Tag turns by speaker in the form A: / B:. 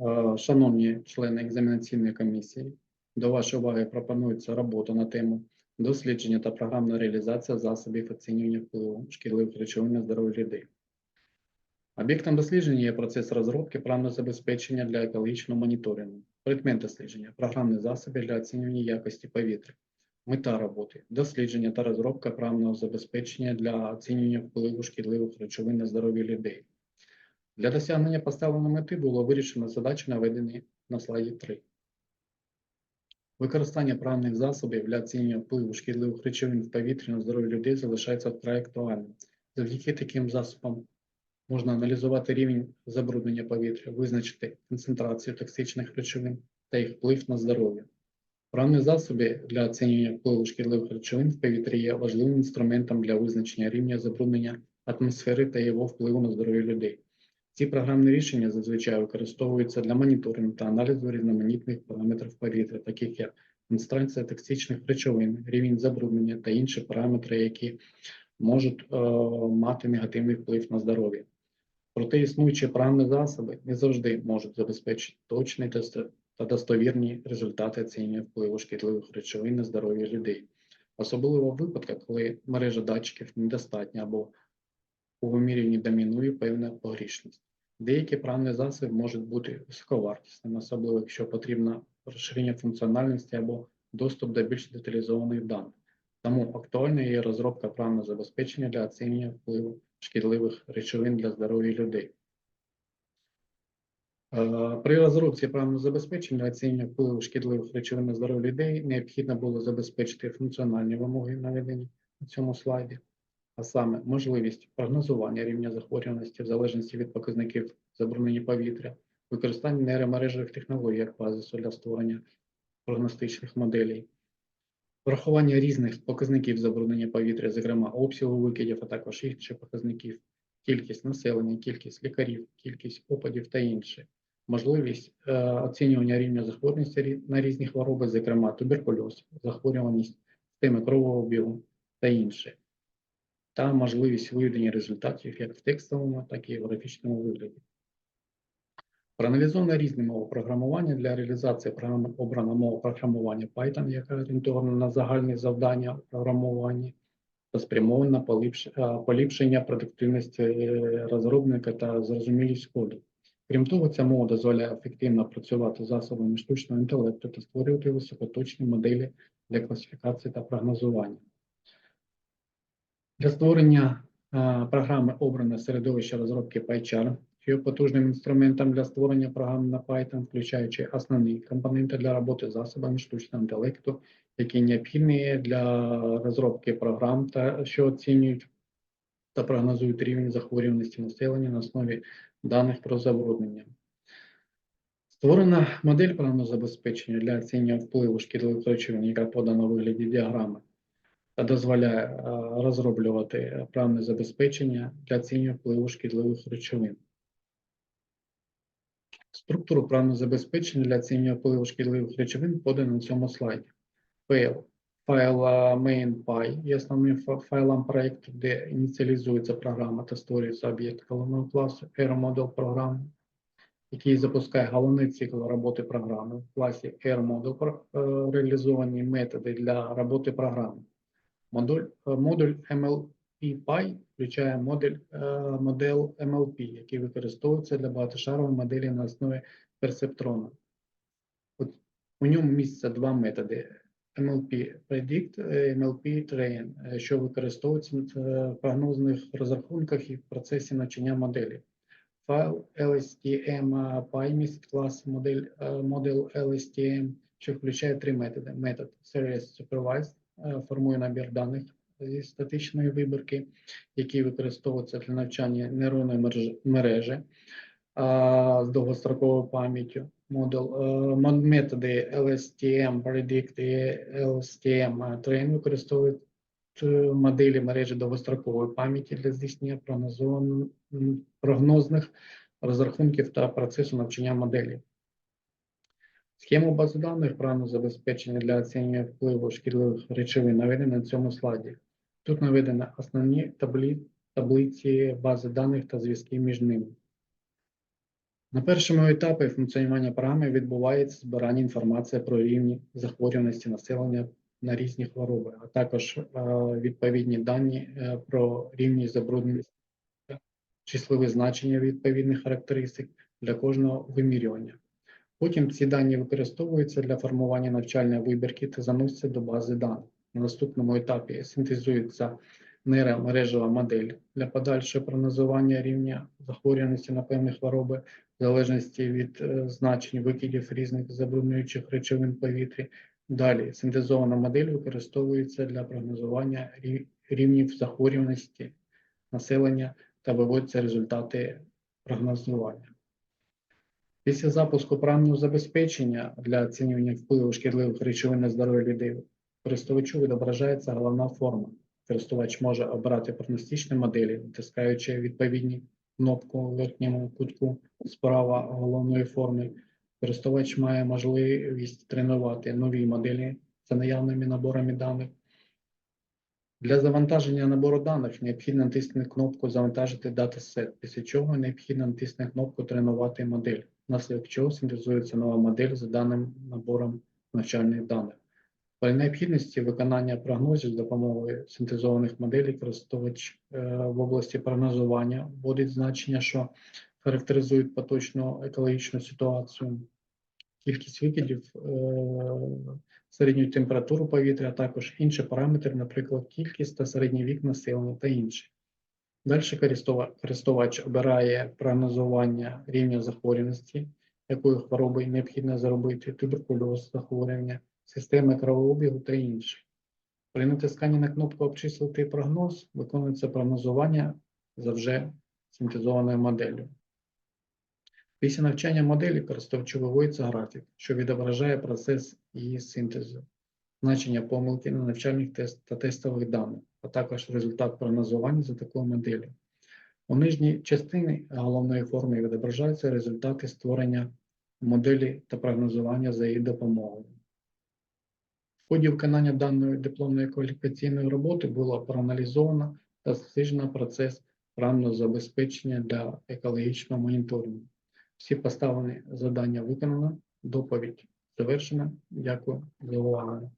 A: Е, Шановні члени екзаменаційної комісії, до вашої уваги пропонується робота на тему дослідження та програмна реалізація засобів оцінювання впливу шкідливих речовин на здоров'я людей. Об'єктом дослідження є процес розробки програмного забезпечення для екологічного моніторингу, предмет дослідження, програмні засоби для оцінювання якості повітря, мета роботи, дослідження та розробка програмного забезпечення для оцінювання впливу шкідливих речовин на здоров'я людей. Для досягнення поставленої мети було вирішено задачі, наведені на слайді 3. Використання правних засобів для оцінювання впливу шкідливих речовин в повітрі на здоров'я людей залишається вкрай актуальним. Завдяки таким засобам можна аналізувати рівень забруднення повітря, визначити концентрацію токсичних речовин та їх вплив на здоров'я. Правні засоби для оцінювання впливу шкідливих речовин в повітрі є важливим інструментом для визначення рівня забруднення атмосфери та його впливу на здоров'я людей. Ці програмні рішення зазвичай використовуються для моніторингу та аналізу різноманітних параметрів повітря, таких як концентрація токсичних речовин, рівень забруднення та інші параметри, які можуть е, мати негативний вплив на здоров'я. Проте існуючі програмні засоби не завжди можуть забезпечити точні та достовірні результати оцінювання впливу шкідливих речовин на здоров'я людей, особливо в випадках, коли мережа датчиків недостатня або у вимірюванні домінує певна погрішність. Деякі програмні засоби можуть бути високовартісними, особливо якщо потрібно розширення функціональності або доступ до більш деталізованих даних. Тому актуальною є розробка програмного забезпечення для оцінювання впливу шкідливих речовин для здоров'я людей. Е, При розробці програмного забезпечення для оцінювання впливу шкідливих речовин на здоров'я людей необхідно було забезпечити функціональні вимоги, наведені на цьому слайді, а саме можливість прогнозування рівня захворюваності в залежності від показників забруднення повітря, використання нейромережевих технологій як базису для створення прогностичних моделей, врахування різних показників забруднення повітря, зокрема обсягу викидів, а також інших показників, кількість населення, кількість лікарів, кількість опадів та інше. Можливість е, оцінювання рівня захворюваності на різні хвороби, зокрема туберкульоз, захворюваність системи кровообігу та інше, та можливість виведення результатів як в текстовому, так і в графічному вигляді. Проаналізовано різні мови програмування для реалізації обрана мова програмування Python, яка орієнтована на загальні завдання у програмуванні та спрямована на е, поліпшення продуктивності е, розробника та зрозумілість коду. Крім того, ця мова дозволяє ефективно працювати з засобами штучного інтелекту та створювати високоточні моделі для класифікації та прогнозування. Для створення е, програми обране середовище розробки PyCharm, що є потужним інструментом для створення програм на Python, включаючи основні компоненти для роботи з засобами штучного інтелекту, які необхідні для розробки програм та що оцінюють та прогнозують рівень захворюваності населення на основі даних про забруднення. Створена модель програмного забезпечення для оцінювання впливу шкідливих речовин, яка подана у вигляді діаграми, дозволяє е, розроблювати програмне забезпечення для оцінювання впливу шкідливих речовин. Структуру програмного забезпечення для оцінювання впливу шкідливих речовин подано на цьому слайді. Файл. Файл е, main.py є основним файлом проєкту, де ініціалізується програма та створюється об'єкт головного класу, R-модуль програми, який запускає головний цикл роботи програми. В класі про- е, реалізовані методи для роботи програми. Модуль, е, модуль MLP-PY включає модель, е, модель MLP, який використовується для багатошарової моделі на основі персептрона. От у ньому містяться два методи MLP Predict, е, MLP Train, що використовуються в прогнозних розрахунках і в процесі навчання моделі. Файл LSTM містить клас модель, модель LSTM, що включає три методи. Метод Series Supervised формує набір даних зі статичної вибірки, який використовується для навчання нейронної мережі- з довгостроковою пам'яттю. Е, методи LSTM Predict і LSTM Train використовують е, моделі мережі довгострокової пам'яті для здійснення прогнозних розрахунків та процесу навчання моделі. Схему бази даних програмного забезпечення для оцінювання впливу шкідливих речовин наведена на цьому слайді. Тут наведені основні таблі, таблиці бази даних та зв'язки між ними. На першому етапі функціонування програми відбувається збирання інформації про рівні захворюваності населення на різні хвороби, а також е, відповідні дані е, про рівні забрудненості, числові значення відповідних характеристик для кожного вимірювання. Потім ці дані використовуються для формування навчальної вибірки та заносяться до бази даних. На наступному етапі синтезується нейромережева модель для подальшого прогнозування рівня захворюваності на певні хвороби в залежності від е, значень викидів різних забруднюючих речовин в повітрі. Далі синтезована модель використовується для прогнозування рівнів захворюваності населення та виводяться результати прогнозування. Після запуску програмного забезпечення для оцінювання впливу шкідливих речовин на здоров'я людей користувачу відображається головна форма. Користувач може обрати прогностичні моделі, натискаючи відповідні кнопку у верхньому кутку справа головної форми. Користувач має можливість тренувати нові моделі за наявними наборами даних. Для завантаження набору даних необхідно натиснути кнопку Завантажити датасет, після чого необхідно натиснути кнопку Тренувати модель, внаслідок чого синтезується нова модель за даним набором навчальних даних. При необхідності виконання прогнозів з допомогою синтезованих моделей користувач е, в області прогнозування вводить значення, що характеризують поточну екологічну ситуацію, кількість викидів, е, середню температуру повітря, а також інші параметри, наприклад, кількість та середній вік населення та інші. Далі користувач обирає прогнозування рівня захворюваності, якою хворобою необхідно зробити, туберкульоз, захворювання, системи кровообігу та інші. При натисканні на кнопку Обчислити прогноз виконується прогнозування за вже синтезованою моделлю. Після навчання моделі користувачу виводиться графік, що відображає процес її синтезу, значення помилки на навчальних тест та тестових даних, а також результат прогнозування за такою моделлю. У нижній частині головної форми відображаються результати створення моделі та прогнозування за її допомогою. В ході виконання даної дипломної кваліфікаційної роботи було проаналізовано та досліджено процес програмного забезпечення для екологічного моніторингу. Всі поставлені завдання виконано, доповідь завершена. Дякую за увагу.